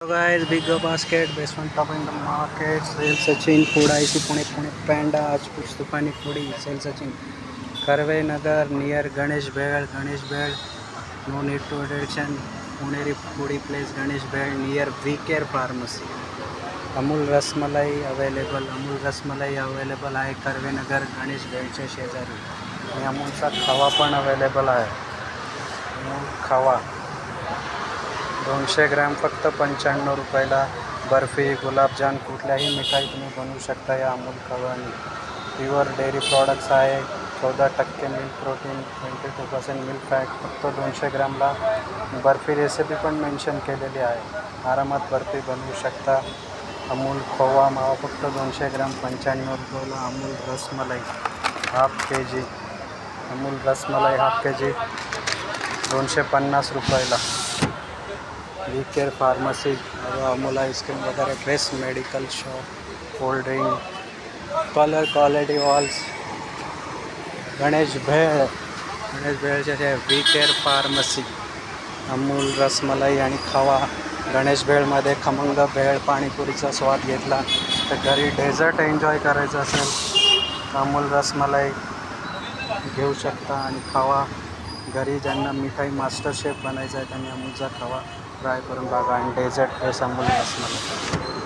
So big basket basket, top top in the market, sale Sachin food I Pune Pune panda आज कुछ दुकानी foodie sale Sachin Karve Nagar near Ganesh Bhel Ganesh Bhel no need to attention Puneri foodie place Ganesh Bhel near we care pharmacy Amul rasmalai available Amul rasmalai available आहे कर्वे नगर गणेश भेळच्या शेजारी आणि अमूलचा खवा पण available आहे अमूल खवा दोनशे ग्रॅम फक्त पंच्याण्णव रुपयाला बर्फी गुलाबजाम कुठल्याही मिठाई तुम्ही बनवू शकता या अमूल खवानी प्युअर डेअरी प्रॉडक्ट्स आहे. चौदा टक्के milk protein twenty two percent milk fat फक्त दोनशे ग्रॅमला बर्फी रेसिपी पण मेन्शन केलेली आहे. आरामात बर्फी बनवू शकता. अमूल खोवा मावा फक्त दोनशे ग्रॅम पंच्याण्णव रुपयाला Amul rasmalai half K G Amul rasmalai half K G दोनशे पन्नास रुपयाला. We care pharmacy Amul ice cream वगैरे dress medical shop cold drink colour Kwality Wall's Ganesh Bhel Ganesh भेळचे जे we care pharmacy Amul rasmalai आणि खवा गणेश भेळमध्ये खमंग भेळ पाणीपुरीचा स्वाद घेतला. तर घरी डेझर्ट एन्जॉय करायचं असेल अमूल रसमलाई घेऊ शकता आणि खवा. घरी ज्यांना मिठाई मास्टर शेफ बनायचं आहे त्यांनी अमूलचा खवा. ट्राय करून बघा. आणि डेझर्ट हे अमूल असणार